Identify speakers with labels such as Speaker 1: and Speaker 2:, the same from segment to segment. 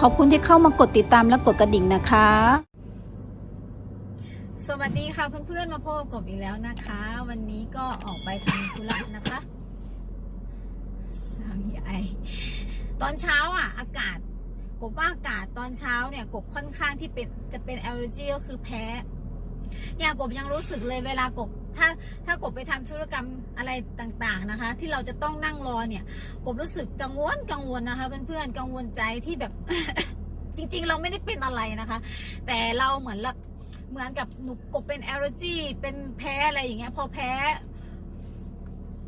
Speaker 1: ขอบคุณที่เข้ามากดติดตามและกดกระดิ่งนะคะ สวัสดีค่ะเพื่อนๆมาพบกับกบอีกแล้วนะคะ วันนี้ก็ออกไปทำธุระนะคะสามีไอตอนเช้าอะ อากาศกบว่าอากาศตอนเช้าเนี่ยกบค่อนข้างที่เป็นจะเป็นแอลเลอร์จีก็คือแพ้ เนี่ยกบยังรู้สึกเลยเวลากบถ้าถ้ากบไปทำธุรกรรมอะไรต่างๆนะคะ ที่เราจะต้องนั่งรอเนี่ย กบรู้สึกกังวลกังวลนะคะเพื่อนๆกังวลใจที่แบบ จริง ๆ เราไม่ได้เป็นอะไรนะคะ แต่เราเหมือนละเหมือนกับหนูกบเป็นแอลเลอร์จีเป็นแพ้อะไรอย่างเงี้ยพอแพ้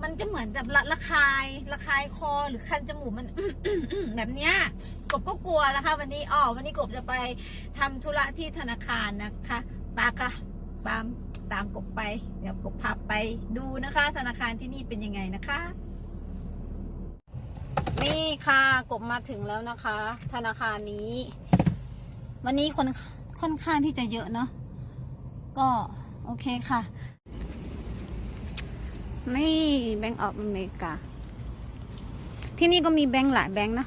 Speaker 1: มันจะเหมือนกับระระคายระคายคอหรือคันจมูกมันแบบเนี้ยกบก็กลัวนะคะ วันนี้อ๋อวันนี้กบจะไปทำธุระที่ธนาคารนะคะปาค่ะตามตามกบไป เดี๋ยวกบพาไปดูนะคะ ธนาคารที่นี่เป็นยังไงนะคะ นี่ค่ะกบมาถึงแล้วนะคะ ธนาคารนี้ วันนี้คนค่อนข้างที่จะเยอะเนาะก็โอเคค่ะ นี่แบงก์ออฟอเมริกา ที่นี่ก็มีแบงก์หลายแบงก์นะ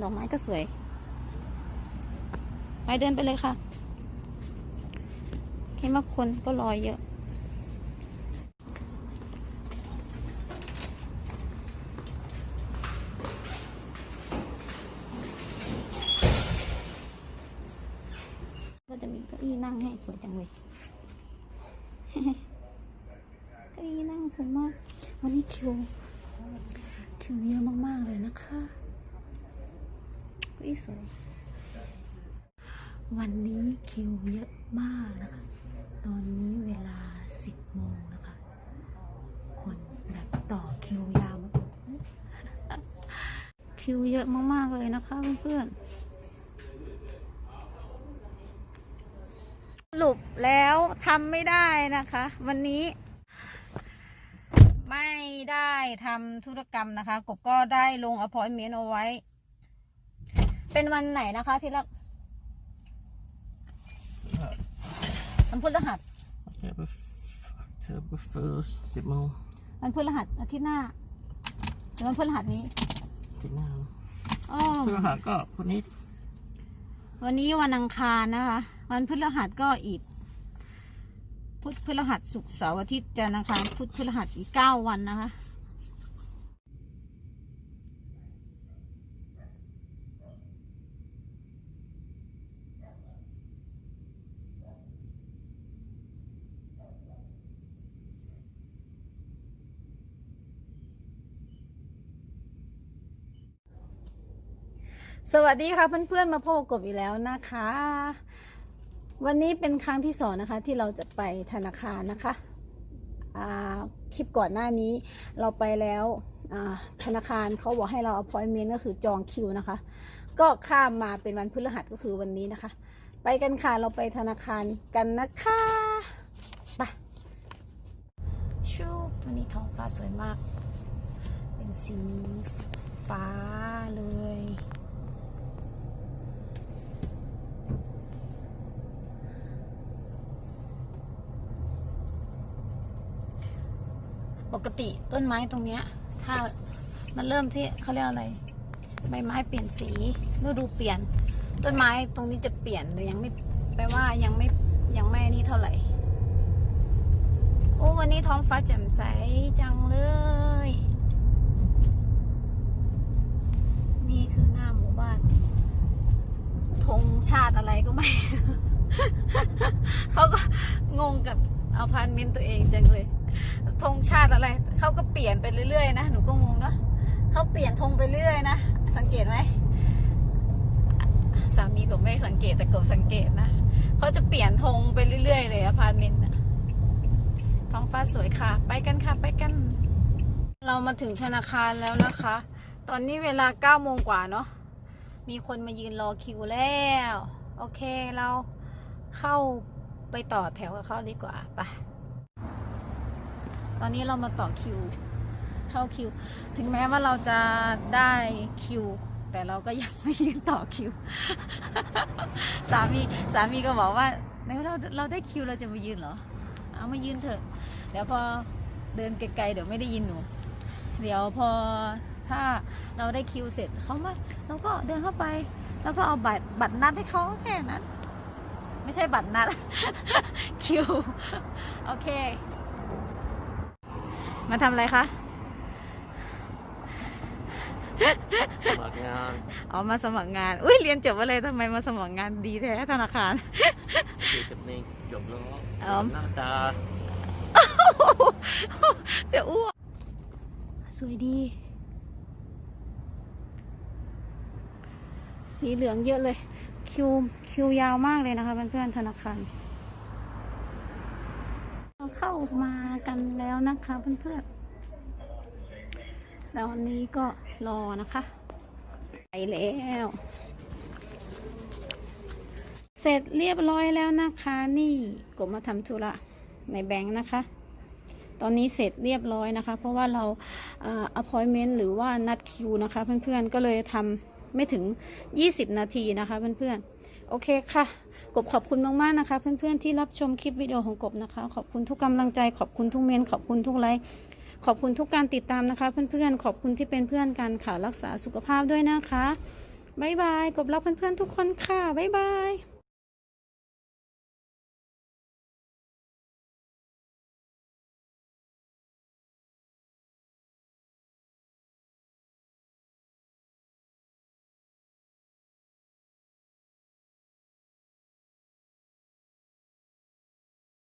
Speaker 1: ดอกไม้ก็สวย ไปเดินไปเลยค่ะเห็นว่าคนก็รอเยอะ ก็จะมีเก้าอี้นั่งให้สวยจังเลย วยมาก วันนี้คิว คิวเยอะมาก ๆ เลยนะคะเก้าอี้สวย วันนี้คิวเยอะมากนะคะ ตอนนี้เวลาสิบโมงนะคะ คนแบบต่อคิวยาวคิวเยอะมาก ๆ เลยนะคะเพื่อนๆสรุปแล้วทำไม่ได้นะคะ วันนี้ ไม่ได้ทำธุรกรรมนะคะ กบก็ได้ลงอพอยเมนต์เอาไว้ เป็นวันไหนนะคะที่ละวันพฤหัส
Speaker 2: เทอร์เทอร์เฟิร์สสิบโมง
Speaker 1: วันพฤหัสอาทิตย์หน้าหรือวันพฤหัสนี้
Speaker 2: ที่หน้า
Speaker 1: อ้อ
Speaker 2: เพื่อหาก็คนนี้
Speaker 1: วันนี้วันอังคารนะคะ วันพฤหัสก็อีก พุธพฤหัสศุกร์เสาร์อาทิตย์จันทร์อังคารพุธพฤหัสอีกเก้าวันนะคะสวัสดีค่ะเพื่อนๆมาพบกับกบอีกแล้วนะคะ วันนี้เป็นครั้งที่สองนะคะที่เราจะไปธนาคารนะคะคลิปก่อนหน้านี้เราไปแล้วธนาคารเขาบอกให้เรา appointment ก็คือจองคิวนะคะ ก็ข้ามมาเป็นวันพฤหัสก็คือวันนี้นะคะ ไปกันค่ะเราไปธนาคารกันนะคะไปชูตัวนี้ท้องฟ้าสวยมาก เป็นสีฟ้าเลย กติต้นไม้ตรงเนี้ยถ้ามันเริ่มที่เขาเรียกอะไร ใบไม้เปลี่ยนสีฤดูเปลี่ยน ต้นไม้ตรงนี้จะเปลี่ยนแต่ยังไม่แปลว่ายังไม่ยังไม่นี่เท่าไหร่โอ้วันนี้ท้องฟ้าแจ่มใสจังเลย นี่คือหน้าหมู่บ้านธงชาติอะไรก็ไม่ เขาก็งงกับอพาร์ตเมนต์ตัวเองจังเลย ธงชาติอะไรเขาก็เปลี่ยนไปเรื่อยๆนะหนูก็งงเนาะเขาเปลี่ยนธงไปเรื่อยๆนะสังเกตไหมสามีก็ไม่สังเกตแต่กบสังเกตนะเขาจะเปลี่ยนธงไปเรื่อยๆเลยอพาร์ตเมนต์ท้องฟ้าสวยค่ะ ไปกันค่ะไปกัน เรามาถึงธนาคารแล้วนะคะ ตอนนี้เวลาเก้าโมงกว่าเนาะมีคนมายืนรอคิวแล้ว โอเคเราเข้าไปต่อแถวกับเขาดีกว่าไป ตอนนี้เรามาต่อคิว เข้าคิว ถึงแม้ว่าเราจะได้คิว แต่เราก็ยังไม่ยืนต่อคิว สามีสามีก็บอกว่าแม้ว่เราเราได้คิวเราจะมายืนเหรอ เอามายืนเถอะ เดี๋ยวพอเดินไกลๆเดี๋ยวไม่ได้ยินหนู เดี๋ยวพอถ้าเราได้คิวเสร็จเขามาเราก็เดินเข้าไป แล้วก็เอาบัตรบัตรนัดให้เขาแค่นั้น ไม่ใช่บัตรนัด คิว โอเค มาทำอะไรคะ
Speaker 2: สมัครงาน
Speaker 1: อ๋อ มาสมัครงาน อุ้ยเรียนจบอะไรทำไมมาสมัครงานดีแท้ธนาคาร
Speaker 2: อยู่กับนี่จบแล้ว
Speaker 1: อ๋อ
Speaker 2: หน้าตา
Speaker 1: จะอ้วก สวยดี สีเหลืองเยอะเลย คิว คิวยาวมากเลยนะคะเพื่อนๆธนาคาร เราเข้ามากันแล้วนะคะเพื่อนๆแล้ววันนี้ก็รอนะคะ ไปแล้ว เสร็จเรียบร้อยแล้วนะคะ นี่กบมาทำธุระในแบงค์นะคะ ตอนนี้เสร็จเรียบร้อยนะคะ เพราะว่าเราเอ่อ appointment หรือว่านัดคิวนะคะ เพื่อนๆก็เลยทำไม่ถึง 20 นาทีนะคะ เพื่อนๆ โอเคค่ะ กบขอบคุณมากๆนะคะ เพื่อนๆที่รับชมคลิปวิดีโอของกบนะคะ ขอบคุณทุกกำลังใจขอบคุณทุกเมนขอบคุณทุกไลค์ขอบคุณทุกการติดตามนะคะ เพื่อนๆขอบคุณที่เป็นเพื่อนกันค่ะรักษาสุขภาพด้วยนะคะบ๊ายบายกบรักเพื่อนๆทุกคนค่ะบ๊ายบาย